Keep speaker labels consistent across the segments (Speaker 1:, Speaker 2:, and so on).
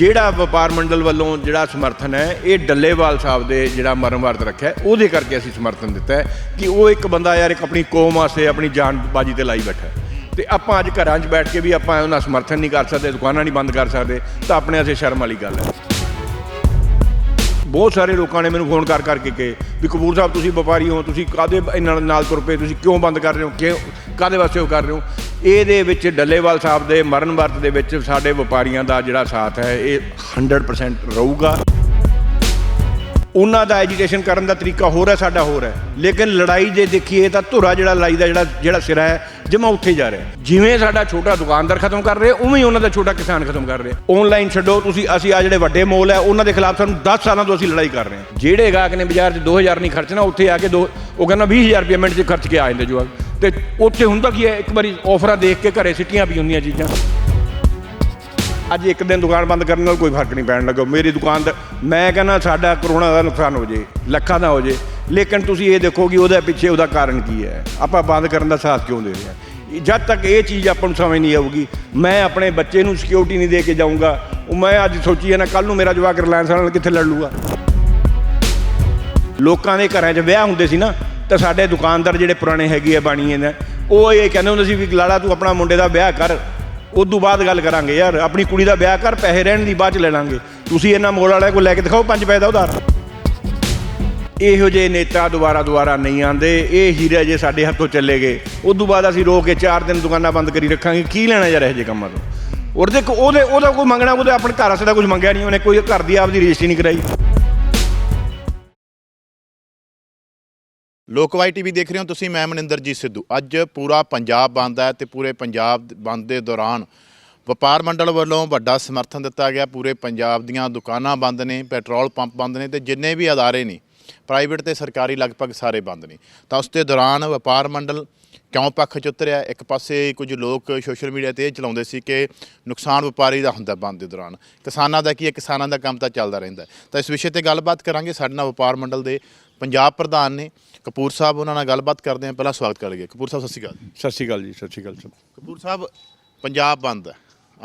Speaker 1: ਜਿਹੜਾ ਵਪਾਰ ਮੰਡਲ ਵੱਲੋਂ ਜਿਹੜਾ ਸਮਰਥਨ ਹੈ, ਇਹ ਡੱਲੇਵਾਲ ਸਾਹਿਬ ਦੇ ਜਿਹੜਾ ਮਰਨ ਵਰਤ ਰੱਖਿਆ ਉਹਦੇ ਕਰਕੇ ਅਸੀਂ ਸਮਰਥਨ ਦਿੱਤਾ ਹੈ ਕਿ ਉਹ ਇੱਕ ਬੰਦਾ ਯਾਰ ਇੱਕ ਆਪਣੀ ਕੌਮ ਵਾਸਤੇ ਆਪਣੀ ਜਾਨ ਬਾਜੀ ਤੇ ਲਾਈ ਬੈਠਾ ਹੈ। ਤੇ ਆਪਾਂ ਅੱਜ ਘਰਾਂ 'ਚ ਬੈਠ ਕੇ ਵੀ ਆਪਾਂ ਉਹਨਾਂ ਸਮਰਥਨ ਨਹੀਂ ਕਰ ਸਕਦੇ, ਦੁਕਾਨਾਂ ਨਹੀਂ ਬੰਦ ਕਰ ਸਕਦੇ, ਤਾਂ ਆਪਣੇ ਵਾਸਤੇ ਸ਼ਰਮ ਵਾਲੀ ਗੱਲ ਹੈ ਬਹੁਤ ਸਾਰੇ ਲੋਕਾਂ ਨੇ ਮੈਨੂੰ ਫੋਨ ਕਰ ਕਰਕੇ ਕਹੇ ਵੀ ਕਪੂਰ ਸਾਹਿਬ, ਤੁਸੀਂ ਵਪਾਰੀ ਹੋ, ਤੁਸੀਂ ਕਾਦੇ ਇਹਨਾਂ ਨਾਲ ਤੁਰ ਪਏ, ਤੁਸੀਂ ਕਿਉਂ ਬੰਦ ਕਰ ਰਹੇ ਹੋ, ਕਿਉਂ ਕਾਦੇ ਵਾਸਤੇ ਉਹ ਕਰ ਰਹੇ ਹੋ ਇਹਦੇ ਵਿੱਚ ਡੱਲੇਵਾਲ ਸਾਹਿਬ ਦੇ ਮਰਨ ਵਰਤ ਦੇ ਵਿੱਚ ਸਾਡੇ ਵਪਾਰੀਆਂ ਦਾ ਜਿਹੜਾ ਸਾਥ ਹੈ, ਇਹ 100% ਰਹੂਗਾ। ਉਹਨਾਂ ਦਾ ਐਜੀਟੇਸ਼ਨ ਕਰਨ ਦਾ ਤਰੀਕਾ ਹੋਰ ਹੈ, ਸਾਡਾ ਹੋਰ ਹੈ। ਲੇਕਿਨ ਲੜਾਈ ਜੇ ਦੇਖੀਏ ਤਾਂ ਧੁਰਾ ਜਿਹੜਾ ਲੜਾਈ ਦਾ ਜਿਹੜਾ ਜਿਹੜਾ ਸਿਰਾ ਹੈ ਜਮਾ ਉੱਥੇ ਜਾ ਰਿਹਾ ਜਿਵੇਂ ਸਾਡਾ ਛੋਟਾ ਦੁਕਾਨਦਾਰ ਖਤਮ ਕਰ ਰਿਹਾ, ਉਵੇਂ ਹੀ ਉਹਨਾਂ ਦਾ ਛੋਟਾ ਕਿਸਾਨ ਖਤਮ ਕਰ ਰਹੇ। ਆਨਲਾਈਨ ਛੱਡੋ, ਤੁਸੀਂ, ਅਸੀਂ ਆ ਜਿਹੜੇ ਵੱਡੇ ਮੋਲ ਹੈ, ਉਹਨਾਂ ਦੇ ਖਿਲਾਫ ਸਾਨੂੰ 10 ਸਾਲਾਂ ਤੋਂ ਅਸੀਂ ਲੜਾਈ ਕਰ ਰਹੇ ਹਾਂ। ਜਿਹੜੇ ਗਾਹਕ ਨੇ ਬਾਜ਼ਾਰ 'ਚ 2000 ਨਹੀਂ ਖਰਚਣਾ, ਉੱਥੇ ਆ ਕੇ ਦੋ, ਉਹ ਕਹਿੰਦਾ 20000 ਰੁਪਏ ਮਿੰਟ 'ਚ ਖਰਚ ਕੇ ਆ ਜਾਂਦੇ ਜਵਾਕ। ਤੇ ਉੱਥੇ ਹੁੰਦਾ ਕੀ ਹੈ, ਇੱਕ ਵਾਰੀ ਆਫਰਾਂ ਦੇਖ ਕੇ ਘਰੇ ਸਿੱਟੀਆਂ ਵੀ ਹੁੰਦੀਆਂ ਚੀਜ਼ਾਂ। ਅੱਜ ਇੱਕ ਦਿਨ ਦੁਕਾਨ ਬੰਦ ਕਰਨ ਨਾਲ ਕੋਈ ਫ਼ਰਕ ਨਹੀਂ ਪੈਣ ਲੱਗਾ। ਮੇਰੀ ਦੁਕਾਨ ਦਾ ਮੈਂ ਕਹਿੰਦਾ ਸਾਡਾ ਕਰੋਨਾ ਦਾ ਨੁਕਸਾਨ ਹੋ ਜੇ, ਲੱਖਾਂ ਦਾ ਹੋ ਜੇ। ਲੇਕਿਨ ਤੁਸੀਂ ਇਹ ਦੇਖੋ ਕਿ ਉਹਦੇ ਪਿੱਛੇ ਉਹਦਾ ਕਾਰਨ ਕੀ ਹੈ। ਆਪਾਂ ਬੰਦ ਕਰਨ ਦਾ ਸਾਥ ਕਿਉਂ ਦੇ ਰਹੇ ਹਾਂ? ਜਦ ਤੱਕ ਇਹ ਚੀਜ਼ ਆਪਾਂ ਨੂੰ ਸਮਝ ਨਹੀਂ ਆਊਗੀ, ਮੈਂ ਆਪਣੇ ਬੱਚੇ ਨੂੰ ਸਿਕਿਉਰਿਟੀ ਨਹੀਂ ਦੇ ਕੇ ਜਾਊਂਗਾ। ਉਹ ਮੈਂ ਅੱਜ ਸੋਚੀ ਹੈ ਨਾ ਕੱਲ ਨੂੰ ਮੇਰਾ ਜਵਾਕ ਰਿਲਾਇੰਸ ਨਾਲ ਕਿੱਥੇ ਲੜ ਲੂਗਾ ਲੋਕਾਂ ਦੇ ਘਰਾਂ 'ਚ ਵਿਆਹ ਹੁੰਦੇ ਸੀ ਨਾ ਤਾਂ ਸਾਡੇ ਦੁਕਾਨਦਾਰ ਜਿਹੜੇ ਪੁਰਾਣੇ ਹੈਗੇ ਆ ਬਾਣੀਏ ਨੇ ਉਹ ਇਹ ਕਹਿੰਦੇ ਹੁੰਦੇ ਸੀ ਵੀ ਲਾੜਾ ਤੂੰ ਆਪਣਾ ਮੁੰਡੇ ਦਾ ਵਿਆਹ ਕਰ, ਉਦੋਂ ਬਾਅਦ ਗੱਲ ਕਰਾਂਗੇ ਯਾਰ, ਆਪਣੀ ਕੁੜੀ ਦਾ ਵਿਆਹ ਕਰ, ਪੈਸੇ ਰਹਿਣ ਦੀ ਬਾਅਦ ਚ ਲੈ ਲਾਂਗੇ। ਤੁਸੀਂ ਇਹਨਾਂ ਮੋੜ ਵਾਲਿਆਂ ਕੋਲ ਲੈ ਕੇ ਦਿਖਾਓ ਪੰਜ ਪੈਸੇ ਦਾ ਉਧਾਰ। ਇਹੋ ਜਿਹੇ ਨੇਤਾ ਦੁਬਾਰਾ ਦੁਬਾਰਾ ਨਹੀਂ ਆਉਂਦੇ, ਇਹ ਹੀਰੇ ਜੇ ਸਾਡੇ ਹੱਥੋਂ ਚੱਲੇ ਗਏ। ਉਦੋਂ ਬਾਅਦ ਅਸੀਂ ਰੋ ਕੇ 4 ਦਿਨ ਦੁਕਾਨਾਂ ਬੰਦ ਕਰੀ ਰੱਖਾਂਗੇ, ਕੀ ਲੈਣਾ ਯਾਰ ਇਹੋ ਜਿਹੇ ਕੰਮਾਂ ਤੋਂ? ਉਹਦੇ ਕੋ- ਉਹਦੇ ਉਹਦਾ ਕੋਈ ਮੰਗਣਾ, ਉਹਦੇ ਆਪਣੇ ਘਰ ਵਾਸਤੇ ਦਾ ਕੁਝ ਮੰਗਿਆ ਨਹੀਂ, ਉਹਨੇ ਕੋਈ ਘਰ ਦੀ ਆਪ ਦੀ ਰਜਿਸਟਰੀ ਨਹੀਂ ਕਰਾਈ।
Speaker 2: ਲੋਕਵਾਈ ਟੀਵੀ ਦੇਖ ਰਹੇ ਹੋ ਤੁਸੀਂ, ਮੈਂ ਮਨਿੰਦਰਜੀਤ ਸਿੱਧੂ। ਅੱਜ ਪੂਰਾ ਪੰਜਾਬ ਬੰਦ ਹੈ ਤੇ ਪੂਰੇ ਪੰਜਾਬ ਬੰਦ ਦੇ ਦੌਰਾਨ ਵਪਾਰ ਮੰਡਲ ਵੱਲੋਂ ਵੱਡਾ ਸਮਰਥਨ ਦਿੱਤਾ ਗਿਆ। ਪੂਰੇ ਪੰਜਾਬ ਦੀਆਂ ਦੁਕਾਨਾਂ ਬੰਦ ਨੇ, ਪੈਟਰੋਲ ਪੰਪ ਬੰਦ ਨੇ ਤੇ ਜਿੰਨੇ ਵੀ ਅਦਾਰੇ ਨੇ, ਪ੍ਰਾਈਵੇਟ ਤੇ ਸਰਕਾਰੀ ਲਗਭਗ ਸਾਰੇ ਬੰਦ ਨੇ। ਤਾਂ ਉਸ ਦੇ ਦੌਰਾਨ ਵਪਾਰ ਮੰਡਲ ਕਿਉਂ ਪੱਖ ਚ ਉਤਰਿਆ? ਇੱਕ ਪਾਸੇ ਕੁਝ ਲੋਕ ਸੋਸ਼ਲ ਮੀਡੀਆ ਤੇ ਇਹ ਚਲਾਉਂਦੇ ਸੀ ਕਿ ਨੁਕਸਾਨ ਵਪਾਰੀ ਦਾ ਹੁੰਦਾ ਬੰਦ ਦੇ ਦੌਰਾਨ। ਕਿਸਾਨਾਂ ਦਾ ਕੀ ਹੈ? ਕਿਸਾਨਾਂ ਦਾ ਕੰਮ ਤਾਂ ਚੱਲਦਾ ਰਹਿੰਦਾ ਤਾਂ ਇਸ ਵਿਸ਼ੇ ਤੇ ਗੱਲਬਾਤ ਕਰਾਂਗੇ ਸਾਡੇ ਨਾਲ ਵਪਾਰ ਮੰਡਲ ਦੇ ਪੰਜਾਬ ਪ੍ਰਧਾਨ ਨੇ ਕਪੂਰ ਸਾਹਿਬ ਉਹਨਾਂ ਨਾਲ ਗੱਲਬਾਤ ਕਰਦੇ ਹਾਂ। ਪਹਿਲਾਂ ਸਵਾਗਤ ਕਰਾਂਗੇ ਕਪੂਰ ਸਾਹਿਬ ਸਤਿ ਸ਼੍ਰੀ ਅਕਾਲ
Speaker 1: ਸਤਿ ਸ਼੍ਰੀ ਅਕਾਲ ਜੀ ਸਤਿ ਸ਼੍ਰੀ ਅਕਾਲ ਸਭ।
Speaker 2: ਕਪੂਰ ਸਾਹਿਬ ਪੰਜਾਬ ਬੰਦ ਹੈ।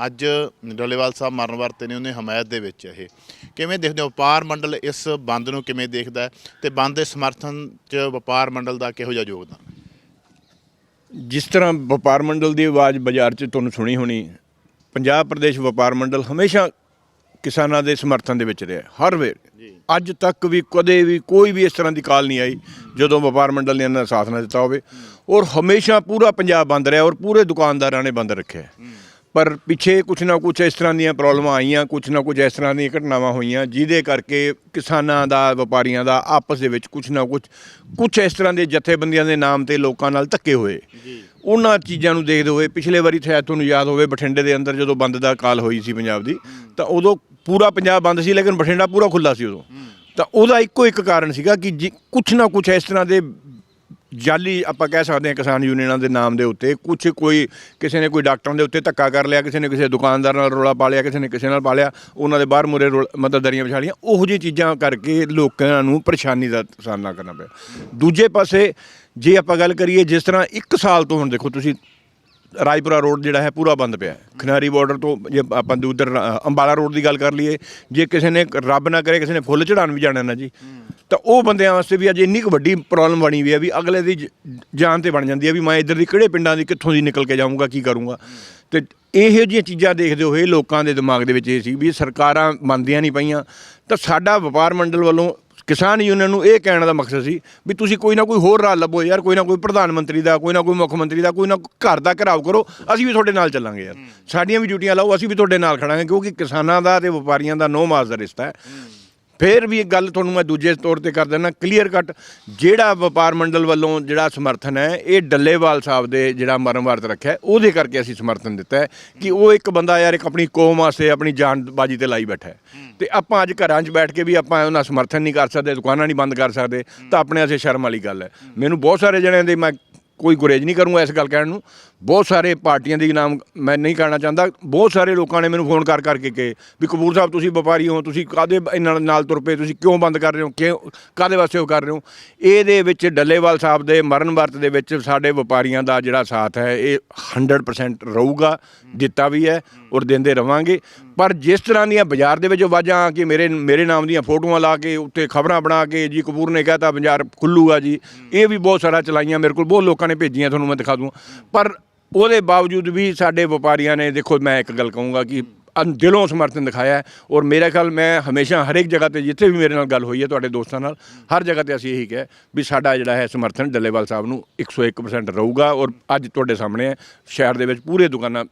Speaker 2: ਅੱਜ ਡੋਲੇਵਾਲ ਸਾਹਿਬ ਮਰਨ ਵਰਤੇ ਨੇ ਉਹਨੇ ਹਮਾਇਤ ਦੇ ਵਿੱਚ ਇਹ। ਕਿਵੇਂ ਦੇਖਦੇ ਹੋ? ਵਪਾਰ ਮੰਡਲ ਇਸ ਬੰਦ ਨੂੰ ਕਿਵੇਂ ਦੇਖਦਾ ਤੇ ਬੰਦ ਦੇ ਸਮਰਥਨ ਚ ਵਪਾਰ ਮੰਡਲ ਦਾ ਕਿਹੋ ਜਿਹਾ ਯੋਗਦਾਨ
Speaker 1: ਜਿਸ ਤਰ੍ਹਾਂ ਵਪਾਰ ਮੰਡਲ ਦੀ ਆਵਾਜ਼ ਬਾਜ਼ਾਰ 'ਚ ਤੁਹਾਨੂੰ ਸੁਣੀ ਹੋਣੀ ਪੰਜਾਬ ਪ੍ਰਦੇਸ਼ ਵਪਾਰ ਮੰਡਲ ਹਮੇਸ਼ਾ ਕਿਸਾਨਾਂ ਦੇ ਸਮਰਥਨ ਦੇ ਵਿੱਚ ਰਿਹਾ ਹਰ ਵੇਲੇ। ਅੱਜ ਤੱਕ ਵੀ ਕਦੇ ਵੀ ਕੋਈ ਵੀ ਇਸ ਤਰ੍ਹਾਂ ਦੀ ਕਾਲ ਨਹੀਂ ਆਈ, ਜਦੋਂ ਵਪਾਰ ਮੰਡਲ ਨੇ ਇਹਨਾਂ ਦਾ ਸਾਥ ਨਾ ਦਿੱਤਾ ਹੋਵੇ। ਔਰ ਹਮੇਸ਼ਾ ਪੂਰਾ ਪੰਜਾਬ ਬੰਦ ਰਿਹਾ ਔਰ ਪੂਰੇ ਦੁਕਾਨਦਾਰਾਂ ਨੇ ਬੰਦ ਰੱਖਿਆ। ਪਰ ਪਿੱਛੇ ਕੁਛ ਨਾ ਕੁਛ ਇਸ ਤਰ੍ਹਾਂ ਦੀਆਂ ਪ੍ਰੋਬਲਮਾਂ ਆਈਆਂ, ਕੁਛ ਨਾ ਕੁਛ ਇਸ ਤਰ੍ਹਾਂ ਦੀਆਂ ਘਟਨਾਵਾਂ ਹੋਈਆਂ, ਜਿਹਦੇ ਕਰਕੇ ਕਿਸਾਨਾਂ ਦਾ, ਵਪਾਰੀਆਂ ਦਾ ਆਪਸ ਦੇ ਵਿੱਚ ਕੁਛ ਨਾ ਕੁਛ ਕੁਛ ਇਸ ਤਰ੍ਹਾਂ ਦੇ ਜਥੇਬੰਦੀਆਂ ਦੇ ਨਾਮ ਤੇ ਲੋਕਾਂ ਨਾਲ ਧੱਕੇ ਹੋਏ। ਉਹਨਾਂ ਚੀਜ਼ਾਂ ਨੂੰ ਦੇਖਦੇ ਹੋਏ, ਪਿਛਲੇ ਵਾਰੀ ਸ਼ਾਇਦ ਤੁਹਾਨੂੰ ਯਾਦ ਹੋਵੇ, ਬਠਿੰਡੇ ਦੇ ਅੰਦਰ ਜਦੋਂ ਬੰਦ ਦਾ ਕਾਲ ਹੋਈ ਸੀ ਪੰਜਾਬ ਦੀ, ਤਾਂ ਉਦੋਂ ਪੂਰਾ ਪੰਜਾਬ ਬੰਦ ਸੀ, ਲੇਕਿਨ ਬਠਿੰਡਾ ਪੂਰਾ ਖੁੱਲਾ ਸੀ ਉਦੋਂ। ਤਾਂ ਉਹਦਾ ਇੱਕੋ ਇੱਕ ਕਾਰਨ ਸੀਗਾ ਕਿ ਜੀ- ਕੁਛ ਨਾ ਕੁਛ ਇਸ ਤਰ੍ਹਾਂ ਦੇ ਜਾਲੀ ਆਪਾਂ ਕਹਿ ਸਕਦੇ ਹਾਂ ਕਿਸਾਨ ਯੂਨੀਅਨਾਂ ਦੇ ਨਾਮ ਦੇ ਉੱਤੇ ਕੁਝ ਕੋਈ ਕਿਸੇ ਨੇ ਕੋਈ ਡਾਕਟਰਾਂ ਦੇ ਉੱਤੇ ਧੱਕਾ ਕਰ ਲਿਆ, ਕਿਸੇ ਨੇ ਕਿਸੇ ਦੁਕਾਨਦਾਰ ਨਾਲ ਰੋਲਾ ਪਾ ਲਿਆ, ਕਿਸੇ ਨੇ ਕਿਸੇ ਨਾਲ ਪਾ ਲਿਆ, ਉਹਨਾਂ ਦੇ ਬਾਹਰ ਮੁਰੇ ਮਤਲਬ ਦਰੀਆਂ ਵਿਛਾ ਲਈਆਂ। ਉਹੋ ਜਿਹੀ ਚੀਜ਼ਾਂ ਕਰਕੇ ਲੋਕਾਂ ਨੂੰ ਪਰੇਸ਼ਾਨੀ ਦਾ ਸਾਹਮਣਾ ਕਰਨਾ ਪਿਆ। ਦੂਜੇ ਪਾਸੇ ਜੇ ਆਪਾਂ ਗੱਲ ਕਰੀਏ ਜਿਸ ਤਰ੍ਹਾਂ ਇੱਕ ਸਾਲ ਤੋਂ ਹੁਣ ਦੇਖੋ ਤੁਸੀਂ ਰਾਜਪੁਰਾ ਰੋਡ ਜਿਹੜਾ ਹੈ ਪੂਰਾ ਬੰਦ ਪਿਆ ਹੈ। ਖਨਾਰੀ ਬਾਰਡਰ ਤੋਂ ਜੇ ਆਪਾਂ ਦੂਦਰ ਅੰਬਾਲਾ ਰੋਡ ਦੀ ਗੱਲ ਕਰ ਲਈਏ, ਜੇ ਕਿਸੇ ਨੇ ਰੱਬ ਨਾ ਕਰੇ, ਕਿਸੇ ਨੇ ਫੁੱਲ ਚੜਾਉਣ ਵੀ ਜਾਣਾ ਨਾ ਜੀ, ਤਾਂ ਉਹ ਬੰਦਿਆਂ ਵਾਸਤੇ ਵੀ ਅੱਜ ਇੰਨੀ ਕੁ ਵੱਡੀ ਪ੍ਰੋਬਲਮ ਬਣੀ ਹੋਈ ਹੈ ਵੀ ਅਗਲੇ ਦੀ ਜਾਨ ਤੇ ਬਣ ਜਾਂਦੀ ਹੈ ਵੀ ਮੈਂ ਇੱਧਰ ਦੀ ਕਿਹੜੇ ਪਿੰਡਾਂ ਦੀ ਕਿੱਥੋਂ ਦੀ ਨਿਕਲ ਕੇ ਜਾਊਂਗਾ, ਕੀ ਕਰੂੰਗਾ। ਤੇ ਇਹੋ ਜਿਹੀਆਂ ਚੀਜ਼ਾਂ ਦੇਖਦੇ ਹੋਏ ਲੋਕਾਂ ਦੇ ਦਿਮਾਗ ਦੇ ਵਿੱਚ ਇਹ ਸੀ ਵੀ ਸਰਕਾਰਾਂ ਮੰਨਦੀਆਂ ਨਹੀਂ ਪਈਆਂ, ਤਾਂ ਸਾਡਾ ਵਪਾਰ ਮੰਡਲ ਵੱਲੋਂ ਕਿਸਾਨ ਯੂਨੀਅਨ ਨੂੰ ਇਹ ਕਹਿਣ ਦਾ ਮਕਸਦ ਸੀ ਵੀ ਤੁਸੀਂ ਕੋਈ ਨਾ ਕੋਈ ਹੋਰ ਰਾਹ ਲੱਭੋ ਯਾਰ ਕੋਈ ਨਾ ਕੋਈ ਪ੍ਰਧਾਨ ਮੰਤਰੀ ਦਾ ਕੋਈ ਨਾ ਕੋਈ ਮੁੱਖ ਮੰਤਰੀ ਦਾ ਕੋਈ ਨਾ ਘਰ ਦਾ ਘਰਾਓ ਕਰੋ ਅਸੀਂ ਵੀ ਤੁਹਾਡੇ ਨਾਲ ਚੱਲਾਂਗੇ ਯਾਰ। ਸਾਡੀਆਂ ਵੀ ਡਿਊਟੀਆਂ ਲਾਓ ਅਸੀਂ ਵੀ ਤੁਹਾਡੇ ਨਾਲ ਖੜਾਂਗੇ ਕਿਉਂਕਿ ਕਿਸਾਨਾਂ ਦਾ ਤੇ ਵਪਾਰੀਆਂ ਦਾ ਨੋ ਮਾਸ ਦਾ ਰਿਸ਼ਤਾ ਹੈ। ਫਿਰ ਵੀ ਇੱਕ ਗੱਲ ਤੁਹਾਨੂੰ ਮੈਂ ਦੂਜੇ ਤੌਰ ਤੇ ਕਰ ਦਿੰਦਾ ਕਲੀਅਰ ਕੱਟ ਜਿਹੜਾ ਵਪਾਰ ਮੰਡਲ ਵੱਲੋਂ ਜਿਹੜਾ ਸਮਰਥਨ ਹੈ, ਇਹ ਡੱਲੇਵਾਲ ਸਾਹਿਬ ਦੇ ਜਿਹੜਾ ਮਰਨ ਵਰਤ ਰੱਖਿਆ, ਉਹਦੇ ਕਰਕੇ ਅਸੀਂ ਸਮਰਥਨ ਦਿੱਤਾ ਹੈ ਕਿ ਉਹ ਇੱਕ ਬੰਦਾ ਯਾਰ ਇੱਕ ਆਪਣੀ ਕੌਮ ਵਾਸਤੇ ਆਪਣੀ ਜਾਨ ਬਾਜੀ ਤੇ ਲਾਈ ਬੈਠਾ ਹੈ। ਤੇ ਆਪਾਂ ਅੱਜ ਘਰਾਂ 'ਚ ਬੈਠ ਕੇ ਵੀ ਆਪਾਂ ਉਹਨਾਂ ਸਮਰਥਨ ਨਹੀਂ ਕਰ ਸਕਦੇ, ਦੁਕਾਨਾਂ ਨਹੀਂ ਬੰਦ ਕਰ ਸਕਦੇ, ਤਾਂ ਆਪਣੇ ਵਾਸਤੇ ਸ਼ਰਮ ਵਾਲੀ ਗੱਲ ਹੈ। ਮੈਨੂੰ ਬਹੁਤ ਸਾਰੇ ਜਣਿਆਂ ਦੇ ਮੈਂ ਕੋਈ ਗੁਰੇਜ ਨਹੀਂ ਕਰੂੰਗਾ ਇਸ ਗੱਲ ਕਹਿਣ ਨੂੰ ਬਹੁਤ ਸਾਰੇ ਪਾਰਟੀਆਂ ਦੀ ਨਾਮ ਮੈਂ ਨਹੀਂ ਕਹਿਣਾ ਚਾਹੁੰਦਾ, ਬਹੁਤ ਸਾਰੇ ਲੋਕਾਂ ਨੇ ਮੈਨੂੰ ਫੋਨ ਕਰ ਕਰਕੇ ਕਹੇ ਵੀ ਕਪੂਰ ਸਾਹਿਬ ਤੁਸੀਂ ਵਪਾਰੀ ਹੋ, ਤੁਸੀਂ ਕਾਦੇ ਇਹਨਾਂ ਨਾਲ ਤੁਰ ਪਏ, ਤੁਸੀਂ ਕਿਉਂ ਬੰਦ ਕਰ ਰਹੇ ਹੋ, ਕਿਉਂ ਕਾਦੇ ਵਾਸਤੇ ਉਹ ਕਰ ਰਹੇ ਹੋ? ਇਹਦੇ ਵਿੱਚ ਡੱਲੇਵਾਲ ਸਾਹਿਬ ਦੇ ਮਰਨ ਵਰਤ ਦੇ ਵਿੱਚ ਸਾਡੇ ਵਪਾਰੀਆਂ ਦਾ ਜਿਹੜਾ ਸਾਥ ਹੈ, ਇਹ 100% ਰਹੂਗਾ, ਦਿੱਤਾ ਵੀ ਹੈ ਔਰ ਦਿੰਦੇ ਰਵਾਂਗੇ। ਪਰ ਜਿਸ ਤਰ੍ਹਾਂ ਦੀਆਂ ਬਾਜ਼ਾਰ ਦੇ ਵਿੱਚ ਆਵਾਜ਼ਾਂ ਆ ਕਿ ਮੇਰੇ ਮੇਰੇ ਨਾਮ ਦੀਆਂ ਫੋਟੋਆਂ ਲਾ ਕੇ, ਉੱਤੇ ਖਬਰਾਂ ਬਣਾ ਕੇ ਜੀ ਕਪੂਰ ਨੇ ਕਹਤਾ ਬਾਜ਼ਾਰ ਖੁੱਲੂਗਾ ਜੀ, ਇਹ ਵੀ ਬਹੁਤ ਸਾਰਾ ਚਲਾਈਆਂ ਮੇਰੇ ਕੋਲ, ਬਹੁਤ ਲੋਕਾਂ ਨੇ ਭੇਜੀਆਂ, ਤੁਹਾਨੂੰ ਮੈਂ ਦਿਖਾ ਦੂੰ ਪਰ ਉਹਦੇ ਬਾਵਜੂਦ ਵੀ ਸਾਡੇ ਵਪਾਰੀਆਂ ਨੇ, ਦੇਖੋ ਮੈਂ ਇੱਕ ਗੱਲ ਕਹੂੰਗਾ ਕਿ ਅਨ- ਦਿਲੋਂ ਸਮਰਥਨ ਦਿਖਾਇਆ ਔਰ ਮੇਰਾ ਖਿਆਲ ਮੈਂ ਹਮੇਸ਼ਾ ਹਰੇਕ ਜਗ੍ਹਾ ਤੇ ਜਿੱਥੇ ਵੀ ਮੇਰੇ ਨਾਲ ਗੱਲ ਹੋਈ ਹੈ ਤੁਹਾਡੇ ਦੋਸਤਾਂ ਨਾਲ, ਹਰ ਜਗ੍ਹਾ ਤੇ ਅਸੀਂ ਇਹੀ ਕਿਹਾ ਵੀ ਸਾਡਾ ਜਿਹੜਾ ਹੈ ਸਮਰਥਨ ਡੱਲੇਵਾਲ ਸਾਹਿਬ ਨੂੰ 101% ਰਹੂਗਾ ਔਰ ਅੱਜ ਤੁਹਾਡੇ ਸਾਹਮਣੇ ਹੈ, ਸ਼ਹਿਰ ਦੇ ਵਿੱਚ ਪੂਰੇ ਦੁਕਾਨਾਂ